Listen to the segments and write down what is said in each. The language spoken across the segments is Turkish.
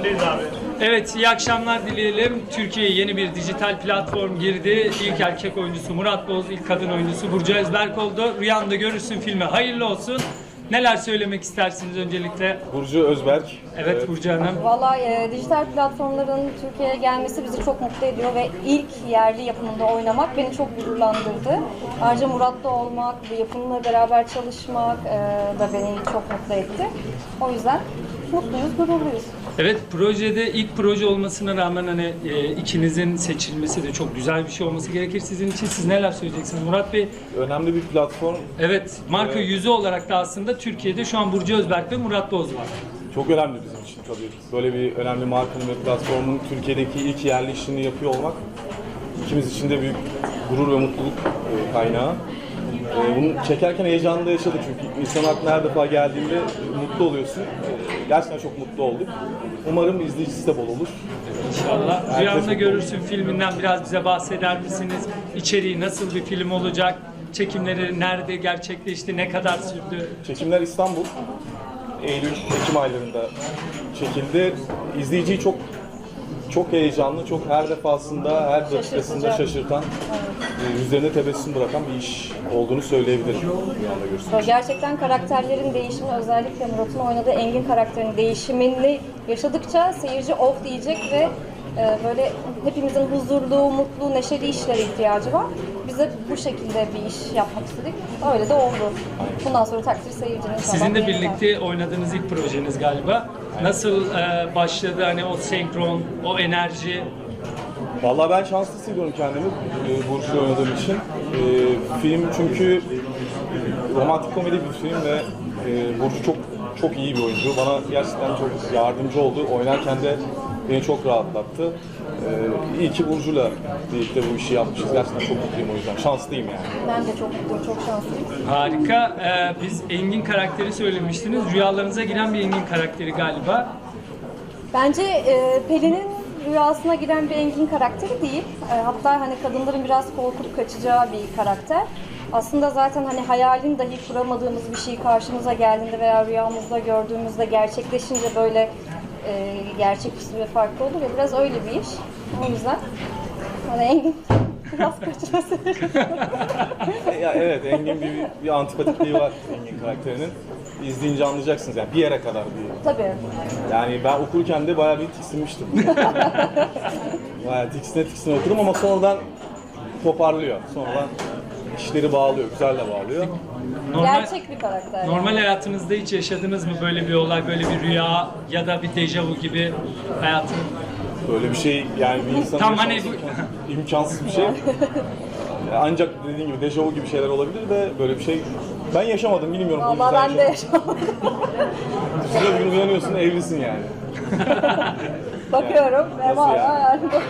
Sendeyiz abi. Evet, iyi akşamlar dileyelim. Türkiye'ye yeni bir dijital platform girdi. İlk erkek oyuncusu Murat Boz, ilk kadın oyuncusu Burcu Özberk oldu. Rüyanda görürsün filmi. Hayırlı olsun. Neler söylemek istersiniz öncelikle? Burcu Özberk. Evet Burcu Hanım. Valla e, dijital platformların Türkiye'ye gelmesi bizi çok mutlu ediyor ve ilk yerli yapımında oynamak beni çok gururlandırdı. Ayrıca Murat'la olmak, bu yapımla beraber çalışmak e, da beni çok mutlu etti. O yüzden mutluyuz, gururluyuz. Evet, projede ilk proje olmasına rağmen hani e, ikinizin seçilmesi de çok güzel bir şey olması gerekir sizin için. Siz neler söyleyeceksiniz Murat Bey? Önemli bir platform. Evet, marka Evet. yüzü olarak da aslında Türkiye'de şu an Burcu Özberk ve Murat Boz var. Çok önemli bizim için tabii. Böyle bir önemli markanın ve platformun Türkiye'deki ilk yerli işini yapıyor olmak ikimiz için de büyük gurur ve mutluluk e, kaynağı. E, Bunu çekerken heyecanlı da yaşadık çünkü insan aklına her defa geldiğinde mutlu oluyorsun. E, Gerçekten çok mutlu olduk. Umarım izleyicisi de bol olur. İnşallah. Rüyamda görürsün filminden biraz bize bahseder misiniz? İçeriği nasıl bir film olacak? Çekimleri nerede gerçekleşti? Ne kadar sürdü? Çekimler İstanbul. Eylül, Ekim aylarında çekildi. İzleyiciyi çok çok heyecanlı, çok her defasında, her dakikasında şaşırtan, e, yüzlerine tebessüm bırakan bir iş olduğunu söyleyebilirim. Gerçekten karakterlerin değişimi, özellikle Murat'ın oynadığı Engin karakterinin değişimini yaşadıkça seyirci of diyecek ve e, böyle hepimizin huzurlu, mutlu, neşeli işlere ihtiyacı var. Biz de bu şekilde bir iş yapmak istedik. Öyle de oldu. Bundan sonra takdir seyircinin. Sizin de birlikte oynadığınız ilk projeniz galiba. Nasıl e, başladı hani o senkron, o enerji? Vallahi ben şanslı hissediyorum kendimi e, Burcu'yla oynadığım için. E, film çünkü romantik komedi bir film ve e, Burcu çok çok iyi bir oyuncu. Bana gerçekten çok yardımcı oldu. Oynarken de beni çok rahatlattı. E, iyi ki Burcu'yla birlikte bu işi yapmışız. Gerçekten çok mutluyum o yüzden. Şanslıyım yani. Ben de çok mutluyum, çok şanslıyım. Harika. E, biz Engin karakteri söylemiştiniz. Rüyalarınıza giren bir Engin karakteri galiba. Bence e, Pelin'in rüyasına giren bir Engin karakteri değil. E, hatta hani kadınların biraz korkup kaçacağı bir karakter. Aslında zaten hani hayalin dahi kuramadığımız bir şey karşımıza geldiğinde veya rüyamızda gördüğümüzde gerçekleşince böyle e, gerçeküstü ve farklı olur ya biraz öyle bir iş. O yüzden hani Engin biraz kaçması. ya evet Engin bir, bir antipatikliği var Engin karakterinin. İzleyince anlayacaksınız yani bir yere kadar bir. Tabii. Yani ben okurken de bayağı bir tiksinmiştim. bayağı tiksine tiksine okudum ama sonradan toparlıyor. Sonradan işleri bağlıyor, güzel de bağlıyor. Normal, Gerçek bir karakter. normal hayatınızda hiç yaşadınız mı böyle bir olay, böyle bir rüya ya da bir dejavu gibi hayatın? Böyle bir şey yani bir insanın Tam hani yaşaması imkansız bir şey. Ancak dediğim gibi dejavu gibi şeyler olabilir de böyle bir şey ben yaşamadım bilmiyorum. bu Vallahi yüzden ben de yaşamadım. yaşamadım. Bir gün uyanıyorsun evlisin yani. Bakıyorum ve Nasıl valla yani? bakıyorum.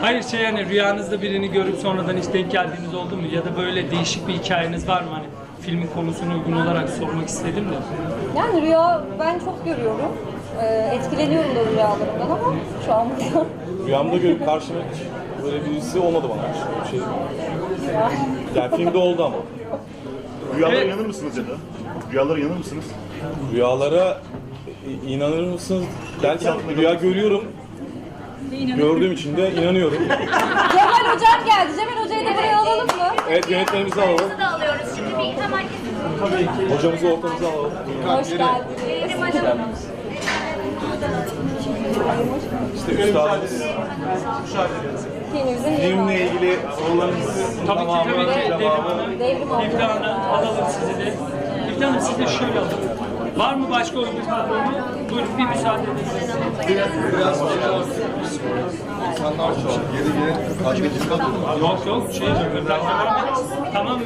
Hayır şey yani rüyanızda birini görüp sonradan hiç denk geldiğiniz oldu mu? Ya da böyle değişik bir hikayeniz var mı? Hani filmin konusuna uygun olarak sormak istedim de. Yani rüya ben çok görüyorum. Ee, etkileniyorum da rüyalarımdan ama şu an. Rüyamda görüp karşıma hiç böyle birisi olmadı bana. Bir şey. Yani filmde oldu ama. Rüyalara Evet. inanır mısınız ya da? Rüyalara inanır mısınız? Rüyalara inanır mısınız derken rüya görüyorum. Gördüğüm için de inanıyorum. Cemal Hocam geldi. Cemal Hoca'yı da buraya alalım mı? Evet yönetmenimizi alalım. De alıyoruz. Şimdi bir hemen Hocamızı ortamıza alalım. Hoş geldin. Benim hocam. İşte üstadımız. Filmle yeri ilgili sorularınızı Tabii ki tabii ki Devrim Hanım. Devrim oldu. İfte Hanım alalım sizi de. İfte Hanım siz de şöyle alın. Var mı başka oyuncu kadronu? Buyurun bir müsaade edin. İnsanlar çok geri geri kaybedildi. Yok yok şey Tamam mı?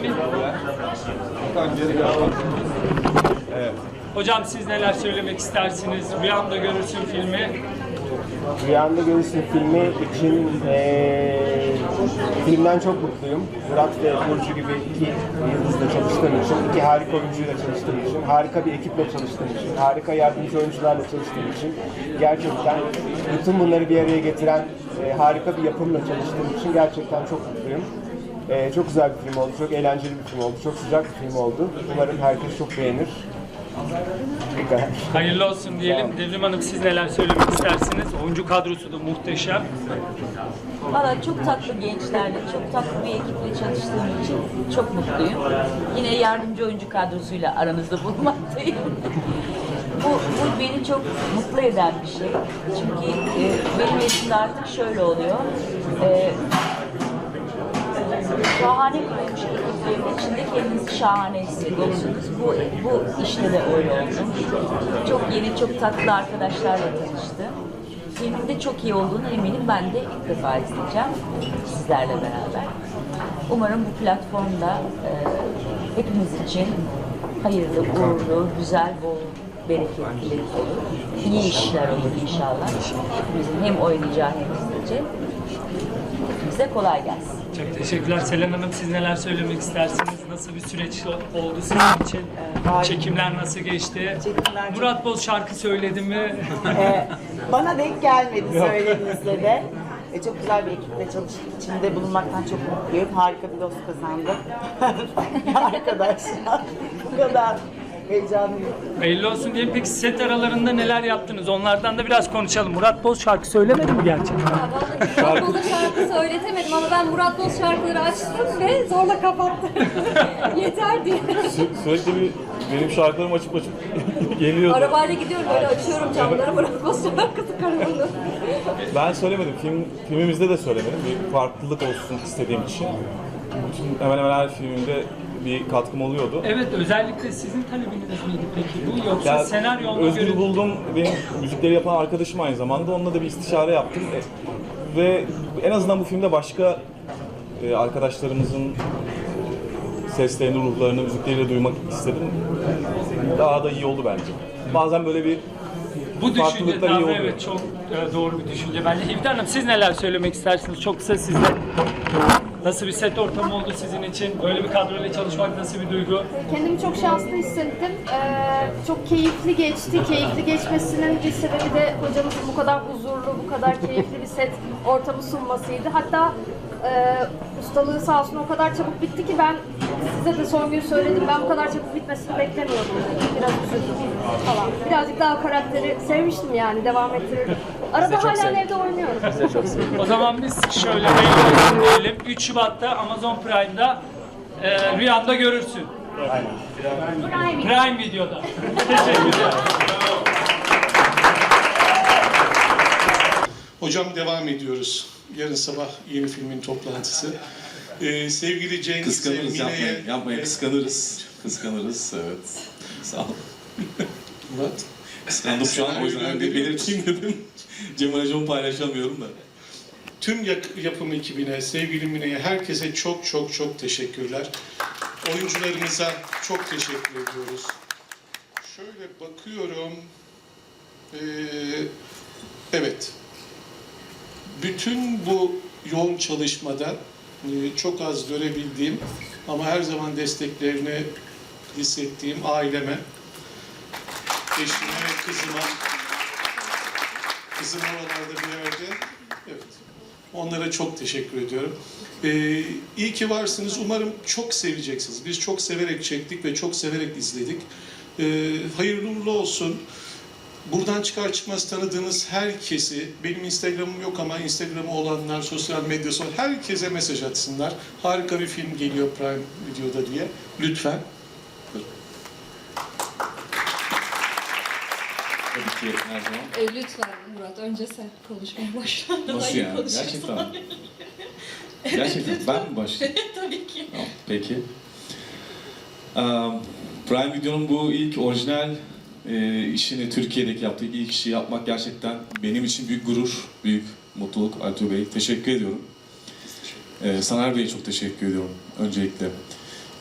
Buradan geri geri. Hocam siz neler söylemek istersiniz? Rüyamda görürsün filmi. Rüyanda Görürsün filmi için eee filmden çok mutluyum. Murat ve Burcu gibi iki yıldızla çalıştığım için, iki harika oyuncuyla çalıştığım için, harika bir ekiple çalıştığım için, harika yardımcı oyuncularla çalıştığım için gerçekten bütün bunları bir araya getiren eee, harika bir yapımla çalıştığım için gerçekten çok mutluyum. Eee, çok güzel bir film oldu, çok eğlenceli bir film oldu, çok sıcak bir film oldu. Umarım herkes çok beğenir. Hayırlı olsun diyelim. Devrim Hanım siz neler söylemek istersiniz? Oyuncu kadrosu da muhteşem. Valla çok tatlı gençlerle, çok tatlı bir ekiple çalıştığım için çok mutluyum. Yine yardımcı oyuncu kadrosuyla aranızda bulunmaktayım. bu, bu beni çok mutlu eden bir şey. Çünkü e, benim yaşımda artık şöyle oluyor. E, şahane kurulmuş ekiplerin içinde kendinizi şahane hissediyorsunuz. Bu, bu işte de öyle oldu. Çok yeni, çok tatlı arkadaşlarla tanıştım. Filmin de çok iyi olduğunu eminim. Ben de ilk defa izleyeceğim sizlerle beraber. Umarım bu platformda e, hepimiz için hayırlı, uğurlu, güzel, bol, bereketli olur. İyi işler olur inşallah. Hepimizin hem oynayacağı hem izleyeceği. Hepimize kolay gelsin. Çok teşekkürler. Selen Hanım siz neler söylemek istersiniz? Nasıl bir süreç oldu sizin için? Çekimler nasıl geçti? Çekimler Murat Boz şarkı söyledi mi? Ee, bana denk gelmedi söylediğinizde de. E, çok güzel bir ekiple çalıştık. İçinde bulunmaktan çok mutluyum. Harika bir dost kazandım. Arkadaşlar. Bu kadar heyecanlıyım. Hayırlı olsun diyelim. Peki set aralarında neler yaptınız? Onlardan da biraz konuşalım. Murat Boz şarkı söylemedi mi gerçekten? Ya vallahi Murat Boz'a şarkı söyletemedim ama ben Murat Boz şarkıları açtım ve zorla kapattım. Yeter diye. Sü- Sürekli bir benim şarkılarım açıp açıp geliyordu. Arabayla gidiyorum böyle açıyorum camları Murat Boz şarkısı karavanı. Ben söylemedim. Film, filmimizde de söylemedim. Bir farklılık olsun istediğim için. Bütün hemen hemen her filmimde bir katkım oluyordu. Evet özellikle sizin talebiniz miydi peki bu yoksa Ya, senaryo ona Özgür göre buldum. Benim müzikleri yapan arkadaşım aynı zamanda. Onunla da bir istişare yaptım. E, Ve en azından bu filmde başka e, arkadaşlarımızın seslerini, ruhlarını, müzikleriyle duymak istedim. Daha da iyi oldu bence. Bazen böyle bir bu düşünce farklılıklar iyi oluyor. evet çok e, doğru bir düşünce. Bence Hivde Hanım siz neler söylemek istersiniz? Çok kısa sizden. Nasıl bir set ortamı oldu sizin için? Böyle bir kadroyla çalışmak nasıl bir duygu? Kendimi çok şanslı hissettim. Ee, çok keyifli geçti. Keyifli geçmesinin bir sebebi de hocamızın bu kadar huzurlu, bu kadar keyifli bir set ortamı sunmasıydı. Hatta e, ustalığı sağ olsun o kadar çabuk bitti ki ben size de son gün söyledim. Ben bu kadar çabuk bitmesini beklemiyordum. Biraz üzüldüm falan. Birazcık daha karakteri sevmiştim yani. Devam ettirirdim. Arada hala evde oynuyorum. O zaman biz şöyle olsun diyelim. 3 Şubat'ta Amazon Prime'da e, rüyanda görürsün. Prime Video'da. Teşekkürler. Hocam devam ediyoruz. Yarın sabah yeni filmin toplantısı. Ee, sevgili Cengiz Kıskanırız Mine'ye- yapmayın. Yapmayın kıskanırız. Kıskanırız evet. Sağ ol. Murat. Kıskandım şu an o yüzden bir belirteyim dedim. Cemal Hocam'ı paylaşamıyorum da. Tüm yak- yapım ekibine, sevgili Mine'ye, herkese çok çok çok teşekkürler. Oyuncularımıza çok teşekkür ediyoruz. Şöyle bakıyorum. Ee, evet. Bütün bu yoğun çalışmada e, çok az görebildiğim ama her zaman desteklerini hissettiğim aileme, eşime ve kızıma, kızım oralarda bir yerde, evet. Onlara çok teşekkür ediyorum. Ee, iyi ki varsınız. Umarım çok seveceksiniz. Biz çok severek çektik ve çok severek izledik. Ee, hayırlı uğurlu olsun. Buradan çıkar çıkmaz tanıdığınız herkesi, benim Instagram'ım yok ama Instagram'ı olanlar, sosyal medyası olan herkese mesaj atsınlar. Harika bir film geliyor Prime Video'da diye. Lütfen. Tabii ki her zaman. E, lütfen Murat önce sen konuşmaya başla. Nasıl yani? Gerçekten mi? Gerçekten ben mi başlayayım? Tabii ki. Tamam, peki. Um, Prime Video'nun bu ilk orijinal e, işini Türkiye'deki yaptığı ilk işi yapmak gerçekten benim için büyük gurur, büyük mutluluk. Altuğ Bey teşekkür ediyorum. E, Saner Bey'e çok teşekkür ediyorum öncelikle.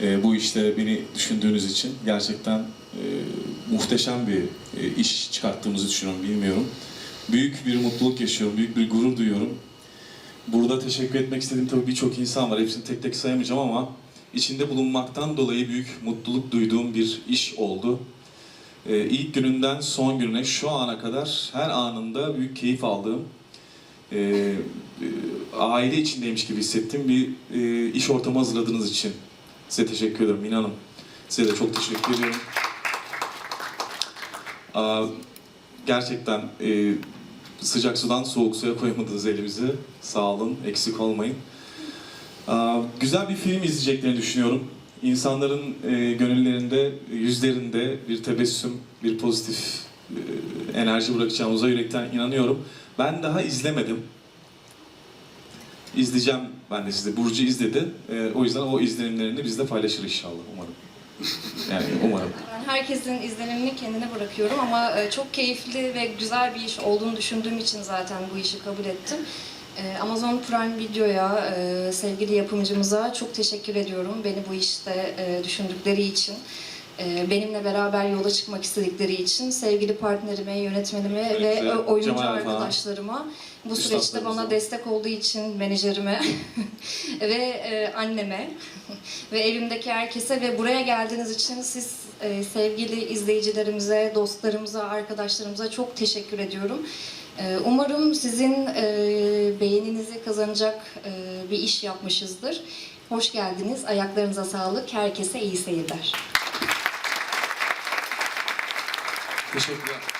E, bu işte beni düşündüğünüz için gerçekten e, muhteşem bir e, iş çıkarttığımızı düşünüyorum, bilmiyorum. Büyük bir mutluluk yaşıyorum, büyük bir gurur duyuyorum. Burada teşekkür etmek istediğim tabii birçok insan var. Hepsini tek tek sayamayacağım ama içinde bulunmaktan dolayı büyük mutluluk duyduğum bir iş oldu. Ee, ilk gününden son gününe şu ana kadar her anında büyük keyif aldığım, e, e, aile içindeymiş gibi hissettiğim bir e, iş ortamı hazırladığınız için size teşekkür ederim Mina Hanım. Size de çok teşekkür ediyorum. Gerçekten e, sıcak sudan soğuk suya koymadınız elimizi. Sağ olun, eksik olmayın. Güzel bir film izleyeceklerini düşünüyorum. İnsanların e, gönüllerinde, yüzlerinde bir tebessüm, bir pozitif e, enerji bırakacağımıza yürekten inanıyorum. Ben daha izlemedim. İzleyeceğim ben de size. Burcu izledi. E, o yüzden o izlenimlerini bizle paylaşır inşallah umarım. Yani umarım. Herkesin izlenimini kendine bırakıyorum ama e, çok keyifli ve güzel bir iş olduğunu düşündüğüm için zaten bu işi kabul ettim. E, Amazon Prime Video'ya, e, sevgili yapımcımıza çok teşekkür ediyorum. Beni bu işte e, düşündükleri için. e, Benimle beraber yola çıkmak istedikleri için sevgili partnerime, yönetmenime ve oyuncu Cemal falan. arkadaşlarıma bu süreçte bana destek olduğu için menajerime ve anneme ve evimdeki herkese ve buraya geldiğiniz için siz e, sevgili izleyicilerimize, dostlarımıza, arkadaşlarımıza çok teşekkür ediyorum. E, umarım sizin e, beğeninizi kazanacak e, bir iş yapmışızdır. Hoş geldiniz. Ayaklarınıza sağlık. Herkese iyi seyirler. Teşekkürler.